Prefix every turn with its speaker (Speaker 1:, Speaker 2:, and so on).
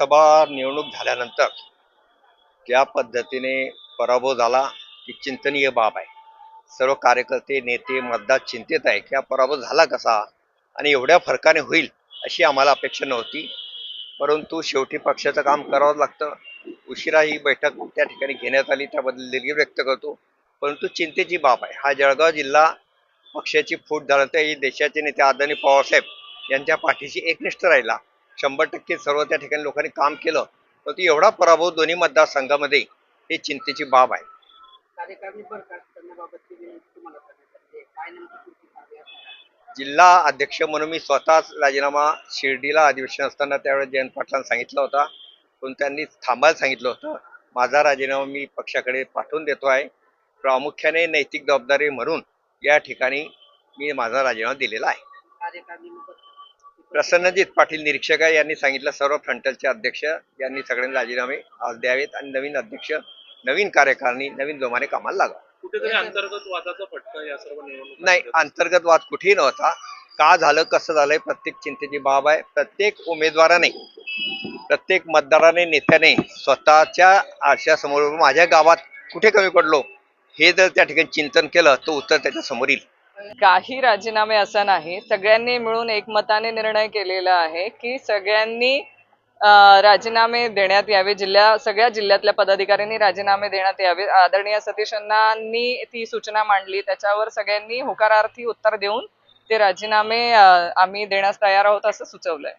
Speaker 1: लोकसभा निवडणूक झाल्यानंतर ज्या पद्धतीने पराभव झाला ही चिंतनीय बाब आहे. सर्व कार्यकर्ते नेते मतदार चिंतेत आहे की हा पराभव झाला कसा आणि एवढ्या फरकाने होईल अशी आम्हाला अपेक्षा नव्हती. परंतु शेवटी पक्षाचं काम करावं लागतं. उशिरा ही बैठक त्या ठिकाणी घेण्यात आली त्याबद्दल दिलगिरी व्यक्त करतो. परंतु चिंतेची बाब आहे. हा जळगाव जिल्हा पक्षाची फूट झाल्यानंतर ही देशाचे नेते आदरणीय पवारसाहेब यांच्या पाठीशी एकनिष्ठ राहिला. शंभर टक्के सर्व त्या ठिकाणी लोकांनी काम केलं परंतु एवढा पराभव दोन्ही मतदारसंघामध्ये ही चिंतेची बाब आहे. जिल्हा अध्यक्ष म्हणून मी स्वतःच राजीनामा शिर्डीला अधिवेशन असताना त्यावेळेस जयंत पाटलांना सांगितलं होता. पण त्यांनी थांबायला सांगितलं होतं. माझा राजीनामा मी पक्षाकडे पाठवून देतो आहे. प्रामुख्याने नैतिक जबाबदारी म्हणून या ठिकाणी मी माझा राजीनामा दिलेला आहे. प्रसन्नजित पाटील निरीक्षक आहे. यांनी सांगितलं सर्व फ्रंटलचे अध्यक्ष यांनी सगळ्यांनी राजीनामे आज द्यावेत आणि नवीन अध्यक्ष नवीन कार्यकारिणी नवीन जोमाने कामाला लागा
Speaker 2: कुठेतरी अंतर्गत वादाचा फटका या सर्व निवडणूक
Speaker 1: नाही अंतर्गत वाद कुठेही नव्हता. का झालं कसं झालंय प्रत्येक चिंतेची बाब आहे. प्रत्येक उमेदवाराने प्रत्येक मतदाराने नेत्याने स्वतःच्या आरशासमोर माझ्या गावात कुठे कमी पडलो हे जर त्या ठिकाणी चिंतन केलं तर उत्तर त्याच्यासमोर येईल.
Speaker 3: काही राजीनामे असं नाही. सगळ्यांनी मिळून एकमताने निर्णय केलेला आहे की सगळ्यांनी राजीनामे देण्यात यावे. जिल्ह्या सगळ्या जिल्ह्यातल्या पदाधिकाऱ्यांनी राजीनामे देण्यात यावे. आदरणीय सतीशांनी ती सूचना मांडली. त्याच्यावर सगळ्यांनी होकारार्थी उत्तर देऊन ते राजीनामे आम्ही देण्यास तयार आहोत असं सुचवलंय.